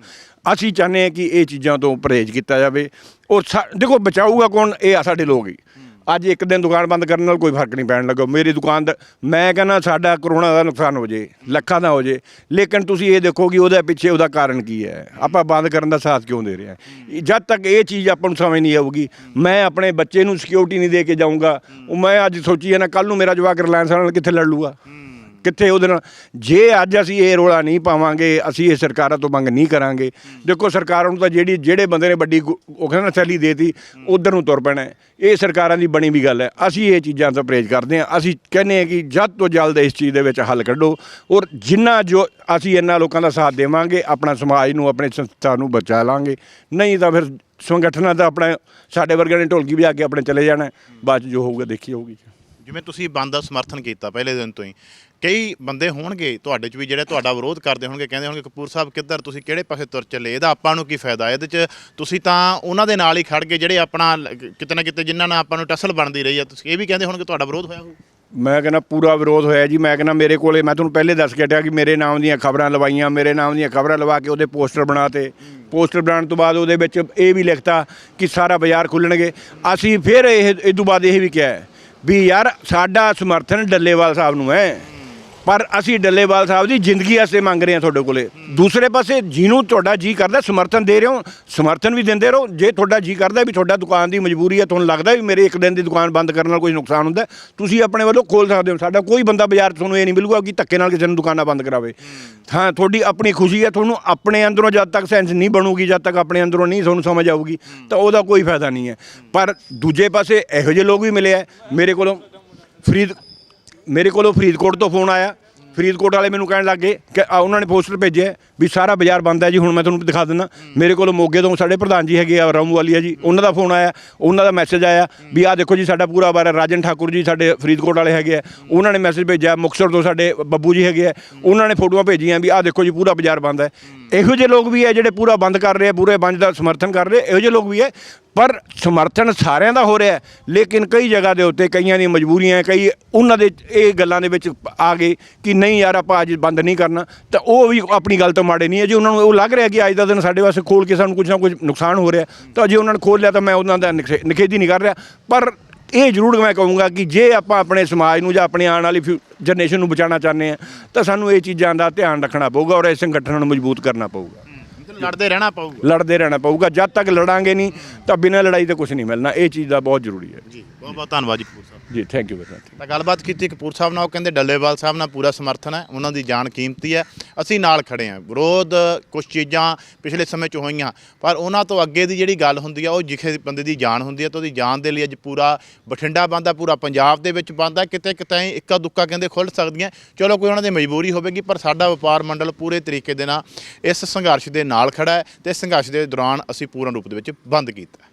Speaker 1: ਅਸੀਂ ਚਾਹੁੰਦੇ ਹਾਂ ਕਿ ਇਹ ਚੀਜ਼ਾਂ ਤੋਂ ਪਰਹੇਜ਼ ਕੀਤਾ ਜਾਵੇ। ਔਰ ਸਾ- ਦੇਖੋ ਬਚਾਊਗਾ ਕੌਣ? ਇਹ ਆ ਸਾਡੇ ਲੋਕ ਹੀ। ਅੱਜ ਇੱਕ ਦਿਨ ਦੁਕਾਨ ਬੰਦ ਕਰਨ ਨਾਲ ਕੋਈ ਫ਼ਰਕ ਨਹੀਂ ਪੈਣ ਲੱਗਾ ਮੇਰੀ ਦੁਕਾਨ ਦਾ ਮੈਂ ਕਹਿੰਦਾ ਸਾਡਾ ਕਰੋਨਾ ਦਾ ਨੁਕਸਾਨ ਹੋ ਜੇ, ਲੱਖਾਂ ਦਾ ਹੋ ਜੇ। ਲੇਕਿਨ ਤੁਸੀਂ ਇਹ ਦੇਖੋ ਕਿ ਉਹਦੇ ਪਿੱਛੇ ਉਹਦਾ ਕਾਰਨ ਕੀ ਹੈ। ਆਪਾਂ ਬੰਦ ਕਰਨ ਦਾ ਸਾਥ ਕਿਉਂ ਦੇ ਰਹੇ ਹਾਂ? ਜਦ ਤੱਕ ਇਹ ਚੀਜ਼ ਆਪਾਂ ਨੂੰ ਸਮਝ ਨਹੀਂ ਆਊਗੀ, ਮੈਂ ਆਪਣੇ ਬੱਚੇ ਨੂੰ ਸਿਕਿਉਰਿਟੀ ਨਹੀਂ ਦੇ ਕੇ ਜਾਊਂਗਾ। ਉਹ ਮੈਂ ਅੱਜ ਸੋਚੀ ਹੈ ਨਾ ਕੱਲ ਨੂੰ ਮੇਰਾ ਜਵਾਕ ਰਿਲਾਇੰਸ ਨਾਲ ਕਿੱਥੇ ਲੜ ਲੂਗਾ? ਕਿੱਥੇ ਉਹਦੇ ਨਾਲ? ਜੇ ਅੱਜ ਅਸੀਂ ਇਹ ਰੋਲਾ ਨਹੀਂ ਪਾਵਾਂਗੇ, ਅਸੀਂ ਇਹ ਸਰਕਾਰਾਂ ਤੋਂ ਮੰਗ ਨਹੀਂ ਕਰਾਂਗੇ। ਦੇਖੋ, ਸਰਕਾਰਾਂ ਨੂੰ ਤਾਂ ਜਿਹੜੀ, ਜਿਹੜੇ ਬੰਦੇ ਨੇ ਵੱਡੀ ਗੁ- ਉਹ ਕਹਿੰਦਾ ਥੈਲੀ ਦੇਤੀ, ਉਧਰ ਨੂੰ ਤੁਰ ਪੈਣਾ ਇਹ ਸਰਕਾਰਾਂ ਦੀ ਬਣੀ ਵੀ ਗੱਲ ਹੈ। ਅਸੀਂ ਇਹ ਚੀਜ਼ਾਂ ਤੋਂ ਪਰਹੇਜ਼ ਕਰਦੇ ਹਾਂ। ਅਸੀਂ ਕਹਿੰਦੇ ਹਾਂ ਕਿ ਜਲਦ ਤੋਂ ਜਲਦ ਇਸ ਚੀਜ਼ ਦੇ ਵਿੱਚ ਹੱਲ ਕੱਢੋ ਔਰ ਜਿੰਨਾ ਜੋ ਅਸੀਂ ਇਹਨਾਂ ਲੋਕਾਂ ਦਾ ਸਾਥ ਦੇਵਾਂਗੇ, ਆਪਣਾ ਸਮਾਜ ਨੂੰ, ਆਪਣੇ ਸੰਸਥਾ ਨੂੰ ਬਚਾ ਲਾਂਗੇ। ਨਹੀਂ ਤਾਂ ਫਿਰ ਸੰਗਠਨਾਂ ਦਾ ਆਪਣੇ, ਸਾਡੇ ਵਰਗਿਆਂ ਨੇ ਢੋਲਕੀ ਵਜਾ ਕੇ ਆਪਣੇ ਚਲੇ ਜਾਣਾ ਬਾਅਦ 'ਚ ਜੋ ਹੋਊਗਾ, ਦੇਖੀ ਹੋਊਗੀ।
Speaker 2: ਜਿਵੇਂ ਤੁਸੀਂ ਬੰਦ ਦਾ ਸਮਰਥਨ ਕੀਤਾ ਪਹਿਲੇ ਦਿਨ ਤੋਂ ਹੀ। ਕਈ ਬੰਦੇ ਹੋਣਗੇ ਤੁਹਾਡੇ ਚ ਵੀ ਜਿਹੜੇ ਤੁਹਾਡਾ ਵਿਰੋਧ ਕਰਦੇ ਹੋਣਗੇ, ਕਹਿੰਦੇ ਹੋਣਗੇ, ਕਪੂਰ ਸਾਹਿਬ, ਕਿੱਧਰ ਤੁਸੀਂ ਕਿਹੜੇ ਪਾਸੇ ਤੁਰ ਚੱਲੇ? ਇਹਦਾ ਆਪਾਂ ਨੂੰ ਕੀ ਫਾਇਦਾ? ਇਹਦੇ ਚ ਤੁਸੀਂ ਤਾਂ ਉਹਨਾਂ ਦੇ ਨਾਲ ਹੀ ਖੜ ਗਏ ਜਿਹੜੇ ਆਪਣਾ ਕਿਤੇ ਨਾ ਕਿਤੇ ਜਿਨ੍ਹਾਂ ਨਾਲ ਆਪਾਂ ਨੂੰ ਟਸਲ ਬਣਦੀ ਰਹੀ ਆ, ਤੁਸੀਂ ਇਹ ਵੀ ਕਹਿੰਦੇ ਹੋਣਗੇ ਤੁਹਾਡਾ ਵਿਰੋਧ ਹੋਇਆ ਹੋਊ?
Speaker 1: ਮੈਂ ਕਹਿੰਦਾ ਪੂਰਾ ਵਿਰੋਧ ਹੋਇਆ ਜੀ। ਮੈਂ ਕਹਿੰਦਾ ਮੇਰੇ ਕੋਲੇ, ਮੈਂ ਤੁਹਾਨੂੰ ਪਹਿਲੇ ਦੱਸ ਕੇ ਹਟਿਆ ਕਿ ਮੇਰੇ ਨਾਮ ਦੀਆਂ ਖਬਰਾਂ ਲਵਾਈਆਂ, ਮੇਰੇ ਨਾਮ ਦੀਆਂ ਖਬਰਾਂ ਲਵਾ ਕੇ ਉਹਦੇ ਪੋਸਟਰ ਬਣਾਤੇ ਪੋਸਟਰ ਬਣਾਉਣ ਤੋਂ ਬਾਅਦ ਉਹਦੇ ਵਿੱਚ ਇਹ ਵੀ ਲਿਖਤਾ ਕਿ ਸਾਰਾ ਬਾਜ਼ਾਰ ਖੁੱਲਣਗੇ। ਅਸੀਂ ਫਿਰ ਇਹ ਇਹ ਤੋਂ ਬਾਅਦ ਇਹ ਵੀ ਕਿਹਾ ਵੀ ਯਾਰ ਸਾਡਾ ਸਮਰਥਨ ਡੱਲੇਵਾਲ ਸਾਹਿਬ ਨੂੰ ਹੈ। ਪਰ ਅਸੀਂ ਡੱਲੇਵਾਲ ਸਾਹਿਬ ਦੀ ਜ਼ਿੰਦਗੀ ਵਾਸਤੇ ਮੰਗ ਰਹੇ ਹਾਂ ਤੁਹਾਡੇ ਕੋਲੇ। ਦੂਸਰੇ ਪਾਸੇ ਜਿਹਨੂੰ ਤੁਹਾਡਾ ਜੀ ਕਰਦਾ, ਸਮਰਥਨ ਦੇ ਰਹੇ ਹੋ, ਸਮਰਥਨ ਵੀ ਦਿੰਦੇ ਰਹੋ। ਜੇ ਤੁਹਾਡਾ ਜੀ ਕਰਦਾ ਵੀ ਤੁਹਾਡਾ ਦੁਕਾਨ ਦੀ ਮਜਬੂਰੀ ਹੈ ਤੁਹਾਨੂੰ ਲੱਗਦਾ ਵੀ ਮੇਰੇ ਇੱਕ ਦਿਨ ਦੀ ਦੁਕਾਨ ਬੰਦ ਕਰਨ ਨਾਲ ਕੋਈ ਨੁਕਸਾਨ ਹੁੰਦਾ, ਤੁਸੀਂ ਆਪਣੇ ਵੱਲੋਂ ਖੋਲ ਸਕਦੇ ਹੋ। ਸਾਡਾ ਕੋਈ ਬੰਦਾ ਬਾਜ਼ਾਰ 'ਚ ਤੁਹਾਨੂੰ ਇਹ ਨਹੀਂ ਮਿਲੂਗਾ ਕਿ ਧੱਕੇ ਨਾਲ ਕਿਸੇ ਨੂੰ ਦੁਕਾਨਾਂ ਬੰਦ ਕਰਾਵੇ। ਹਾਂ, ਤੁਹਾਡੀ ਆਪਣੀ ਖੁਸ਼ੀ ਹੈ, ਤੁਹਾਨੂੰ ਆਪਣੇ ਅੰਦਰੋਂ ਜਦ ਤੱਕ ਸੈਂਸ ਨਹੀਂ ਬਣੂਗੀ, ਜਦ ਤੱਕ ਆਪਣੇ ਅੰਦਰੋਂ ਨਹੀਂ ਤੁਹਾਨੂੰ ਸਮਝ ਆਊਗੀ, ਤਾਂ ਉਹਦਾ ਕੋਈ ਫਾਇਦਾ ਨਹੀਂ ਹੈ। ਪਰ ਦੂਜੇ ਪਾਸੇ ਇਹੋ ਜਿਹੇ ਲੋਕ ਵੀ ਮਿਲੇ ਆ। ਮੇਰੇ ਕੋਲੋਂ ਫਰੀਦ ਮੇਰੇ ਕੋਲੋਂ ਫਰੀਦਕੋਟ ਤੋਂ ਫੋਨ ਆਇਆ। ਫਰੀਦਕੋਟ ਵਾਲੇ ਮੈਨੂੰ ਕਹਿਣ ਲੱਗੇ ਕਿ ਆ, ਉਹਨਾਂ ਨੇ ਪੋਸਟਰ ਭੇਜਿਆ ਵੀ ਸਾਰਾ ਬਾਜ਼ਾਰ ਬੰਦ ਹੈ ਜੀ, ਹੁਣ ਮੈਂ ਤੁਹਾਨੂੰ ਦਿਖਾ ਦਿੰਦਾ। ਮੇਰੇ ਕੋਲ ਮੋਗੇ ਤੋਂ ਸਾਡੇ ਪ੍ਰਧਾਨ ਜੀ ਹੈਗੇ ਆ, ਰਾਮੂ ਵਾਲੀਆ ਜੀ, ਉਹਨਾਂ ਦਾ ਫੋਨ ਆਇਆ, ਉਹਨਾਂ ਦਾ ਮੈਸੇਜ ਆਇਆ ਵੀ ਆਹ ਦੇਖੋ ਜੀ, ਸਾਡਾ ਪੂਰਾ ਬਾਰ ਰਾਜਨ ਠਾਕੁਰ ਜੀ ਸਾਡੇ ਫਰੀਦਕੋਟ ਵਾਲੇ ਹੈਗੇ ਆ, ਉਹਨਾਂ ਨੇ ਮੈਸੇਜ ਭੇਜਿਆ, ਮੁਕਤਸਰ ਤੋਂ ਸਾਡੇ ਬੱਬੂ ਜੀ ਹੈਗੇ ਆ, ਉਹਨਾਂ ਨੇ ਫੋਟੋਆਂ ਭੇਜੀਆਂ ਵੀ ਆਹ ਦੇਖੋ ਜੀ, ਪੂਰਾ ਬਾਜ਼ਾਰ ਬੰਦ ਹੈ। ਇਹੋ ਜਿਹੇ ਲੋਕ ਵੀ ਹੈ ਜਿਹੜੇ ਪੂਰਾ ਬੰਦ ਕਰ ਰਹੇ ਆ, ਪੂਰੇ ਬੰਦ ਦਾ ਸਮਰਥਨ ਕਰ ਰਹੇ ਇਹੋ ਜਿਹੇ ਲੋਕ ਵੀ ਹੈ ਪਰ ਸਮਰਥਨ ਸਾਰਿਆਂ ਦਾ ਹੋ ਰਿਹਾ ਲੇਕਿਨ ਕਈ ਜਗ੍ਹਾ ਦੇ ਉੱਤੇ ਕਈਆਂ ਦੀਆਂ ਮਜਬੂਰੀਆਂ ਕਈ ਉਹਨਾਂ ਦੇ ਇਹ ਗੱਲਾਂ ਦੇ ਵਿੱਚ ਆ ਗਏ ਕਿ ਨਹੀਂ ਯਾਰ ਆਪਾਂ ਅੱਜ ਬੰਦ ਨਹੀਂ ਕਰਨਾ। ਤਾਂ ਉਹ ਵੀ ਆਪਣੀ ਗੱਲ ਤੋਂ ਮਾੜੇ ਨਹੀਂ ਹੈ ਜੇ ਉਹਨਾਂ ਨੂੰ ਉਹ ਲੱਗ ਰਿਹਾ ਕਿ ਅੱਜ ਦਾ ਦਿਨ ਸਾਡੇ ਵਾਸਤੇ ਖੋਲ ਕੇ ਸਾਨੂੰ ਕੁਝ ਨਾ ਕੁਝ ਨੁਕਸਾਨ ਹੋ ਰਿਹਾ, ਤਾਂ ਜੇ ਉਹਨਾਂ ਨੇ ਖੋਲ ਲਿਆ ਤਾਂ ਮੈਂ ਉਹਨਾਂ ਦਾ ਨਿਖੇ- ਨਿਖੇਧੀ ਨਹੀਂ ਕਰ ਰਿਹਾ। ਪਰ ਇਹ ਜ਼ਰੂਰ ਮੈਂ ਕਹੂੰਗਾ ਕਿ ਜੇ ਆਪਾਂ ਆਪਣੇ ਸਮਾਜ ਨੂੰ ਜਾਂ ਆਪਣੇ ਆਉਣ ਵਾਲੀ ਜਨਰੇਸ਼ਨ ਨੂੰ ਬਚਾਉਣਾ ਚਾਹੁੰਦੇ ਆ ਤਾਂ ਸਾਨੂੰ ਇਹ ਚੀਜ਼ਾਂ ਦਾ ਧਿਆਨ ਰੱਖਣਾ ਪਊਗਾ ਔਰ ਇਹ ਸੰਗਠਨ ਨੂੰ ਮਜ਼ਬੂਤ ਕਰਨਾ ਪਊਗਾ।
Speaker 2: ਲੜਦੇ ਰਹਿਣਾ ਪਊਗਾ।
Speaker 1: ਲੜਦੇ ਰਹਿਣਾ ਪਊਗਾ ਜਦ ਤੱਕ ਲੜਾਂਗੇ ਨਹੀਂ ਤਾਂ ਬਿਨਾਂ ਲੜਾਈ ਤੇ ਕੁਝ ਨਹੀਂ ਮਿਲਣਾ। ਇਹ ਚੀਜ਼ ਦਾ ਬਹੁਤ ਜ਼ਰੂਰੀ ਹੈ।
Speaker 2: ਜੀ ਬਹੁਤ ਬਹੁਤ ਧੰਨਵਾਦ ਜੀ ਕਪੂਰ ਸਾਹਿਬ।
Speaker 1: ਜੀ ਥੈਂਕ ਯੂ ਵੈਰੀ ਮਚ
Speaker 2: ਤਾਂ ਗੱਲਬਾਤ ਕੀਤੀ ਕਪੂਰ ਸਾਹਿਬ ਨਾਲ ਉਹ ਕਹਿੰਦੇ ਡੱਲੇਵਾਲ ਸਾਹਿਬ ਨਾਲ ਪੂਰਾ ਸਮਰਥਨ ਹੈ ਉਹਨਾਂ ਦੀ ਜਾਨ ਕੀਮਤੀ ਹੈ। ਅਸੀਂ ਨਾਲ ਖੜੇ ਹਾਂ। ਵਿਰੋਧ ਕੁਝ ਚੀਜ਼ਾਂ ਪਿਛਲੇ ਸਮੇਂ 'ਚ ਹੋਈਆਂ ਪਰ ਉਹਨਾਂ ਤੋਂ ਅੱਗੇ ਦੀ ਜਿਹੜੀ ਗੱਲ ਹੁੰਦੀ ਆ ਉਹ ਜਿਖੇ ਬੰਦੇ ਦੀ ਜਾਨ ਹੁੰਦੀ ਹੈ ਤਾਂ ਉਹਦੀ ਜਾਨ ਦੇ ਲਈ ਅੱਜ ਪੂਰਾ ਬਠਿੰਡਾ ਬੰਦ ਪੂਰਾ ਪੰਜਾਬ ਦੇ ਵਿੱਚ ਬੰਦ ਕਿਤੇ ਕਿਤੇ ਇੱਕਾ ਦੁੱਕਾ ਕਹਿੰਦੇ ਖੁੱਲ ਸਕਦੀਆਂ। ਚਲੋ ਕੋਈ ਉਹਨਾਂ ਦੀ ਮਜਬੂਰੀ ਹੋਵੇਗੀ ਪਰ ਸਾਡਾ ਵਪਾਰ ਮੰਡਲ ਪੂਰੇ ਤਰੀਕੇ ਦੇ ਨਾਲ ਇਸ ਸੰਘਰਸ਼ ਦੇ ਨਾਲ ਖੜਾ ਹੈ ਤੇ ਸੰਘਰਸ਼ ਦੇ ਦੌਰਾਨ ਅਸੀਂ ਪੂਰਨ ਰੂਪ ਦੇ ਵਿੱਚ ਬੰਦ ਕੀਤਾ